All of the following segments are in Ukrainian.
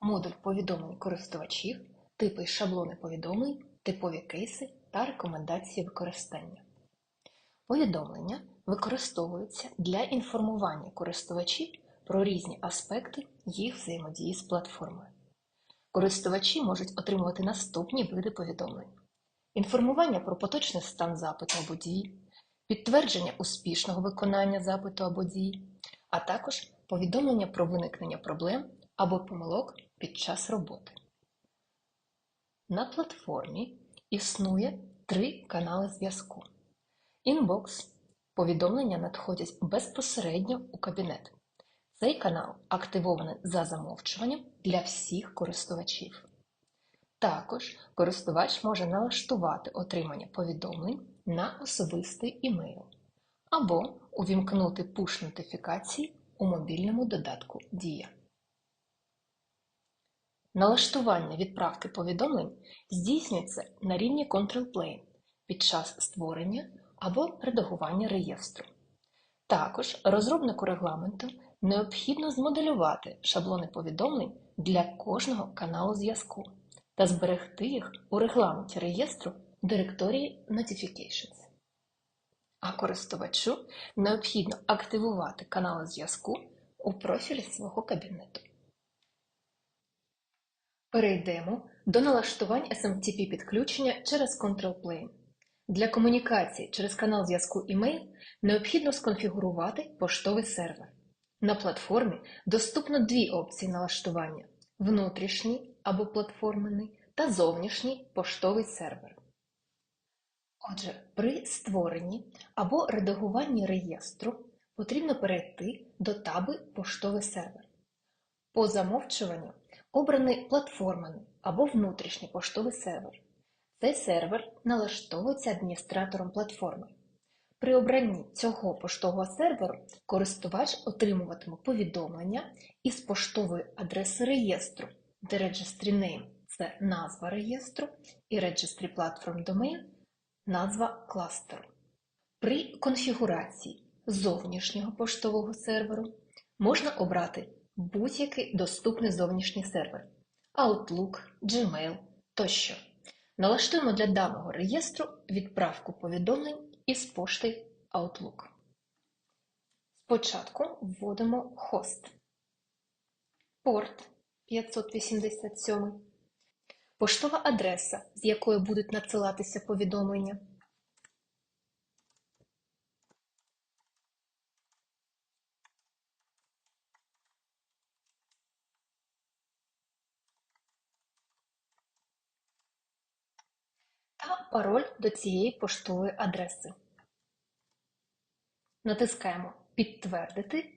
модуль повідомлень користувачів, типи й шаблони повідомлень, типові кейси та рекомендації використання. Повідомлення використовуються для інформування користувачів про різні аспекти їх взаємодії з платформою. Користувачі можуть отримувати наступні види повідомлень: інформування про поточний стан запиту або дії, підтвердження успішного виконання запиту або дії, а також повідомлення про виникнення проблем або помилок під час роботи. На платформі існує три канали зв'язку. Інбокс повідомлення надходять безпосередньо у кабінет. Цей канал активований за замовчуванням для всіх користувачів. Також користувач може налаштувати отримання повідомлень на особистий імейл або увімкнути пуш-нотифікації у мобільному додатку Дія. Налаштування відправки повідомлень здійснюється на рівні Control Plane під час створення або редагування реєстру. Також розробнику регламенту необхідно змоделювати шаблони повідомлень для кожного каналу зв'язку та зберегти їх у регламенті реєстру директорії Notifications. А користувачу необхідно активувати канали зв'язку у профілі свого кабінету. Перейдемо до налаштувань SMTP підключення через Control Plane. Для комунікації через канал зв'язку email необхідно сконфігурувати поштовий сервер. На платформі доступно дві опції налаштування: внутрішній або платформений та зовнішній поштовий сервер. Отже, при створенні або редагуванні реєстру потрібно перейти до таби Поштовий сервер. По замовчуванню обраний платформений або внутрішній поштовий сервер. Цей сервер налаштовується адміністратором платформи. При обранні цього поштового серверу користувач отримуватиме повідомлення із поштової адреси реєстру, де Registry Name – це назва реєстру, і Registry Platform Domain – назва кластеру. При конфігурації зовнішнього поштового серверу можна обрати будь-який доступний зовнішній сервер Outlook, Gmail тощо. Налаштуємо для даного реєстру відправку повідомлень із пошти Outlook. Спочатку вводимо хост, порт 587, поштова адреса, з якої будуть надсилатися повідомлення. та пароль до цієї поштової адреси. Натискаємо Підтвердити.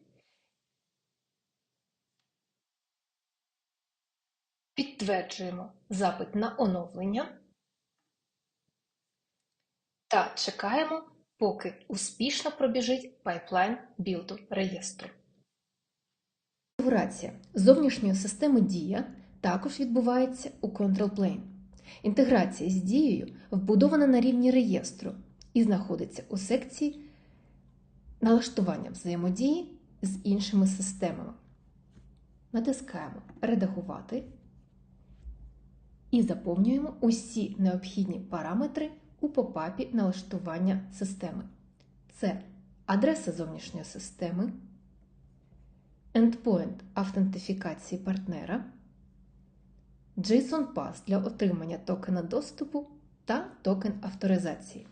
Підтверджуємо запит на оновлення та чекаємо, поки успішно пробіжить пайплайн білду реєстру. Конфігурація зовнішньої системи Дія також відбувається у Control Plane. Інтеграція з дією вбудована на рівні реєстру і знаходиться у секції налаштування взаємодії з іншими системами. Натискаємо Редагувати і заповнюємо усі необхідні параметри у попапі налаштування системи. Це адреса зовнішньої системи, endpoint автентифікації партнера. JSON Pass для отримання токена доступу та токен авторизації.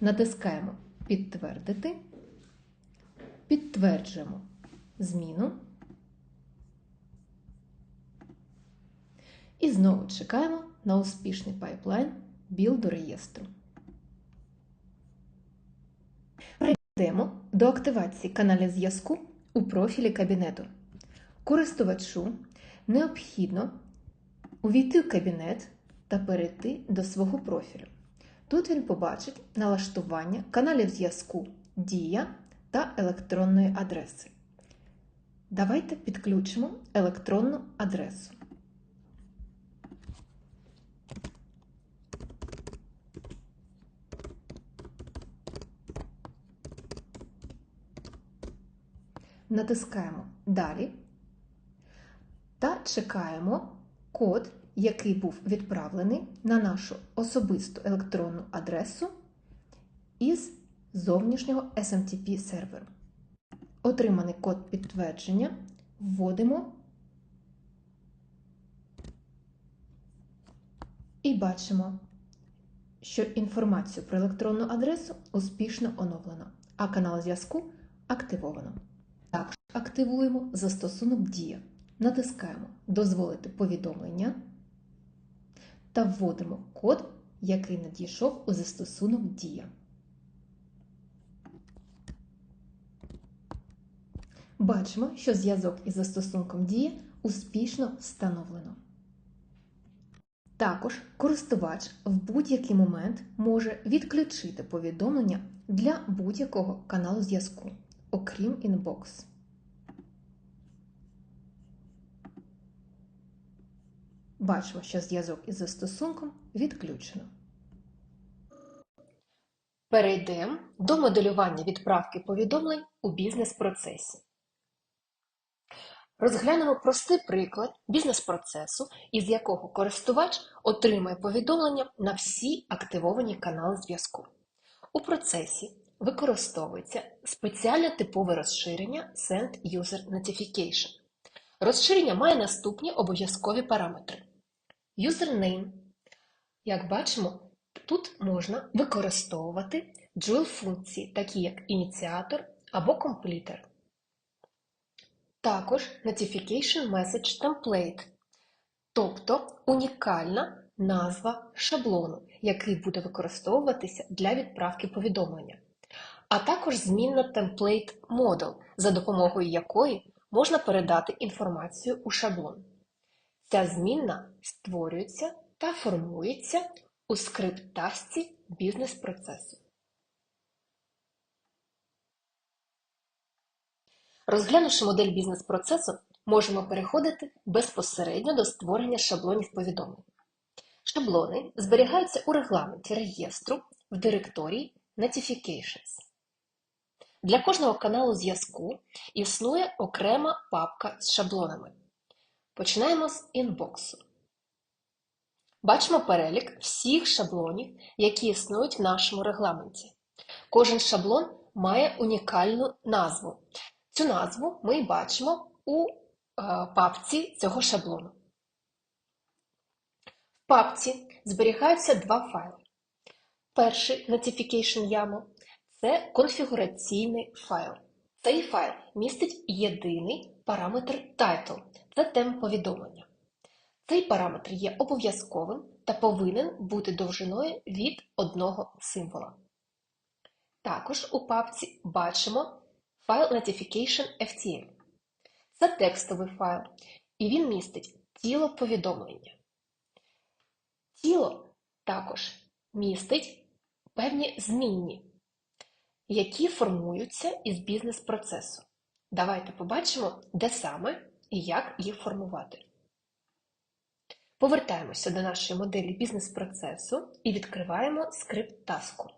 Натискаємо Підтвердити, підтверджуємо зміну і знову чекаємо на успішний пайплайн білду реєстру. Перейдемо до активації каналів зв'язку у профілі кабінету. Користувачу необхідно увійти в кабінет та перейти до свого профілю. Тут він побачить налаштування каналів зв'язку Дія та електронної адреси. Давайте підключимо електронну адресу. Натискаємо Далі та чекаємо код, який був відправлений на нашу особисту електронну адресу із зовнішнього SMTP серверу. Отриманий код підтвердження вводимо і бачимо, що інформацію про електронну адресу успішно оновлено, а канал зв'язку активовано. Також активуємо застосунок Дія. Натискаємо Дозволити повідомлення та вводимо код, який надійшов у застосунок Дія. Бачимо, що зв'язок із застосунком Дія успішно встановлено. Також користувач в будь-який момент може відключити повідомлення для будь-якого каналу зв'язку, окрім Inbox. Бачимо, що зв'язок із застосунком відключено. Перейдемо до моделювання відправки повідомлень у бізнес-процесі. Розглянемо простий приклад бізнес-процесу, із якого користувач отримає повідомлення на всі активовані канали зв'язку. У процесі використовується спеціальне типове розширення Send User Notification. Розширення має наступні обов'язкові параметри. Username. Як бачимо, тут можна використовувати джойл функції, такі як ініціатор або комплітер. Також Notification Message Template, тобто унікальна назва шаблону, який буде використовуватися для відправки повідомлення, а також змінна Template Model, за допомогою якої можна передати інформацію у шаблон. Ця змінна створюється та формується у скрипт-тасці бізнес-процесу. Розглянувши модель бізнес-процесу, можемо переходити безпосередньо до створення шаблонів повідомлень. Шаблони зберігаються у регламенті реєстру в директорії Notifications. Для кожного каналу зв'язку існує окрема папка з шаблонами. Починаємо з інбоксу. Бачимо перелік всіх шаблонів, які існують в нашому регламенті. Кожен шаблон має унікальну назву. Цю назву ми бачимо у е, папці цього шаблону. В папці зберігаються два файли. Перший Notification YAML – це конфігураційний файл. Цей файл містить єдиний параметр title це тема повідомлення. Цей параметр є обов'язковим та повинен бути довжиною від одного символа. Також у папці бачимо файл Notification FTL. Це текстовий файл, і він містить тіло повідомлення. Тіло також містить певні змінні, які формуються із бізнес-процесу. Давайте побачимо, де саме і як їх формувати. Повертаємося до нашої моделі бізнес-процесу і відкриваємо скрипт таску.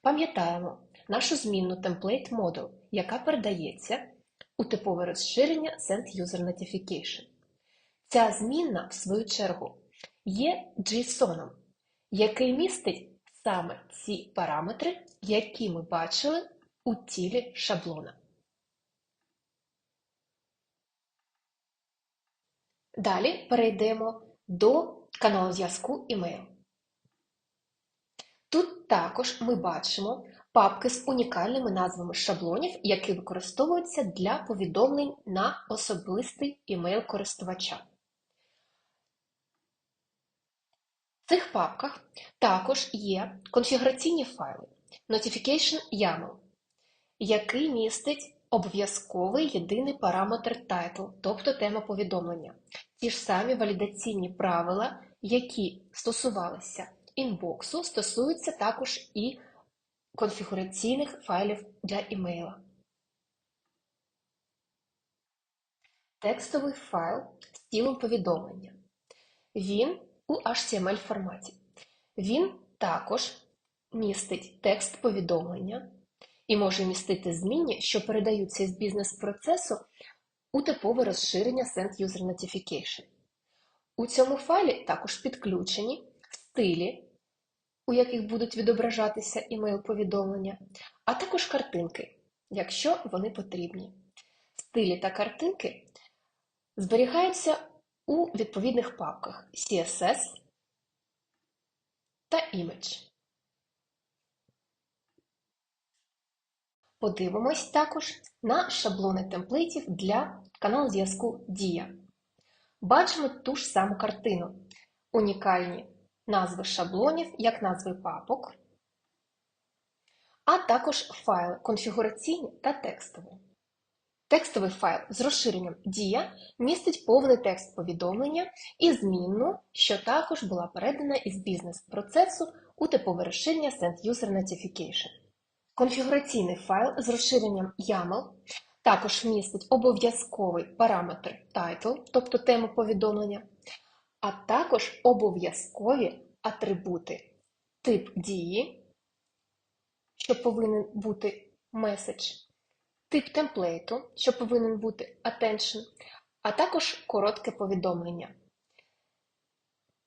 Пам'ятаємо нашу змінну template model, яка передається у типове розширення Send User Notification. Ця змінна, в свою чергу, є JSON, який містить саме ці параметри, які ми бачили у тілі шаблона. Далі перейдемо до каналу зв'язку email. Тут також ми бачимо папки з унікальними назвами шаблонів, які використовуються для повідомлень на особистий імейл користувача. В цих папках також є конфігураційні файли Notification YAML, який містить обов'язковий єдиний параметр title, тобто тема повідомлення. Ті ж самі валідаційні правила, які стосувалися інбоксу, стосуються також і конфігураційних файлів для імейла. Текстовий файл з тілом повідомлення. Він у HTML форматі. Він також містить текст повідомлення і може містити змінні, що передаються з бізнес-процесу у типове розширення Send User Notification. У цьому файлі також підключені стилі, у яких будуть відображатися імейл-повідомлення, а також картинки, якщо вони потрібні. Стилі та картинки зберігаються у відповідних папках CSS та Image. Подивимось також на шаблони темплейтів для каналу зв'язку Дія. Бачимо ту ж саму картину. Унікальні назви шаблонів, як назви папок, а також файли конфігураційні та текстові. Текстовий файл з розширенням Дія містить повний текст повідомлення і змінну, що також була передана із бізнес-процесу у типове розширення Send User Notification. Конфігураційний файл з розширенням YAML також містить обов'язковий параметр title, тобто тему повідомлення, а також обов'язкові атрибути тип дії, що повинен бути message, тип темплейту, що повинен бути attention, а також коротке повідомлення.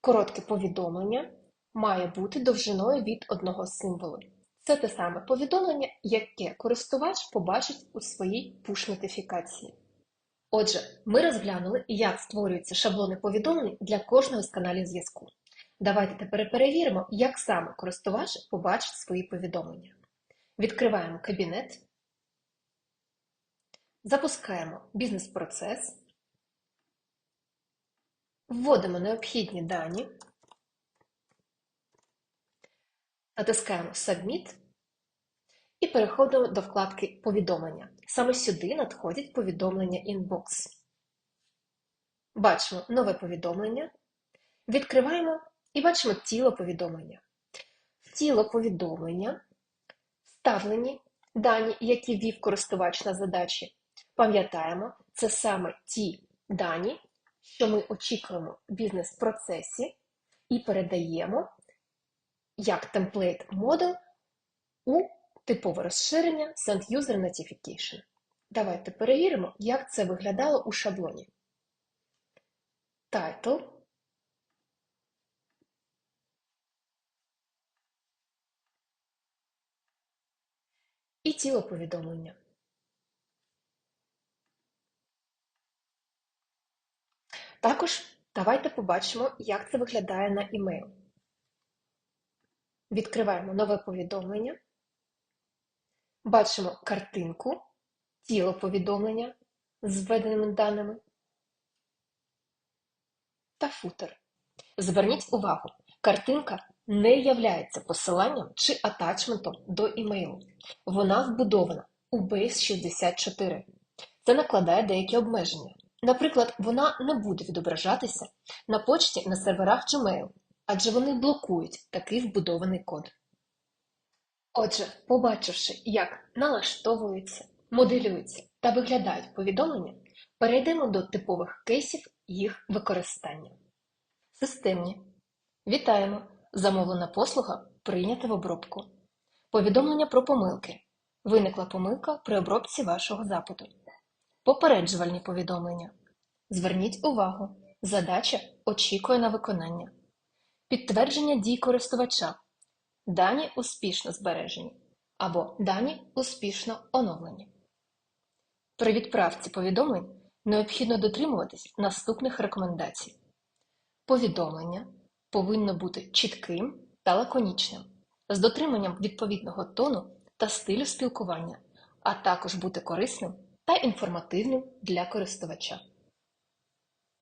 Коротке повідомлення має бути довжиною від одного символу. Це те саме повідомлення, яке користувач побачить у своїй push-нотифікації. Отже, ми розглянули, як створюються шаблони повідомлень для кожного з каналів зв'язку. Давайте тепер перевіримо, як саме користувач побачить свої повідомлення. Відкриваємо кабінет, запускаємо бізнес-процес, вводимо необхідні дані, натискаємо Submit і переходимо до вкладки Повідомлення. Саме сюди надходять повідомлення Inbox. Бачимо нове повідомлення. Відкриваємо і бачимо тіло повідомлення. В тіло повідомлення вставлені дані, які ввів користувач на задачі. Пам'ятаємо, це саме ті дані, що ми очікуємо в бізнес-процесі, і передаємо як темплейт модел у типове розширення Send User Notification. Давайте перевіримо, як це виглядало у шаблоні. Title. І тіло повідомлення. Також давайте побачимо, як це виглядає на імейл. Відкриваємо нове повідомлення. Бачимо картинку, тіло повідомлення з введеними даними та футер. Зверніть увагу, картинка не являється посиланням чи атачментом до імейлу. Вона вбудована у Base 64. Це накладає деякі обмеження. Наприклад, вона не буде відображатися на почті на серверах Gmail, адже вони блокують такий вбудований код. Отже, побачивши, як налаштовуються, моделюються та виглядають повідомлення, перейдемо до типових кейсів їх використання. Системні. Вітаємо! Замовлена послуга прийнята в обробку. Повідомлення про помилки. Виникла помилка при обробці вашого запиту. Попереджувальні повідомлення. Зверніть увагу. Задача очікує на виконання. Підтвердження дій користувача. Дані успішно збережені або дані успішно оновлені. При відправці повідомлень необхідно дотримуватись наступних рекомендацій. Повідомлення повинно бути чітким та лаконічним, з дотриманням відповідного тону та стилю спілкування, а також бути корисним та інформативним для користувача.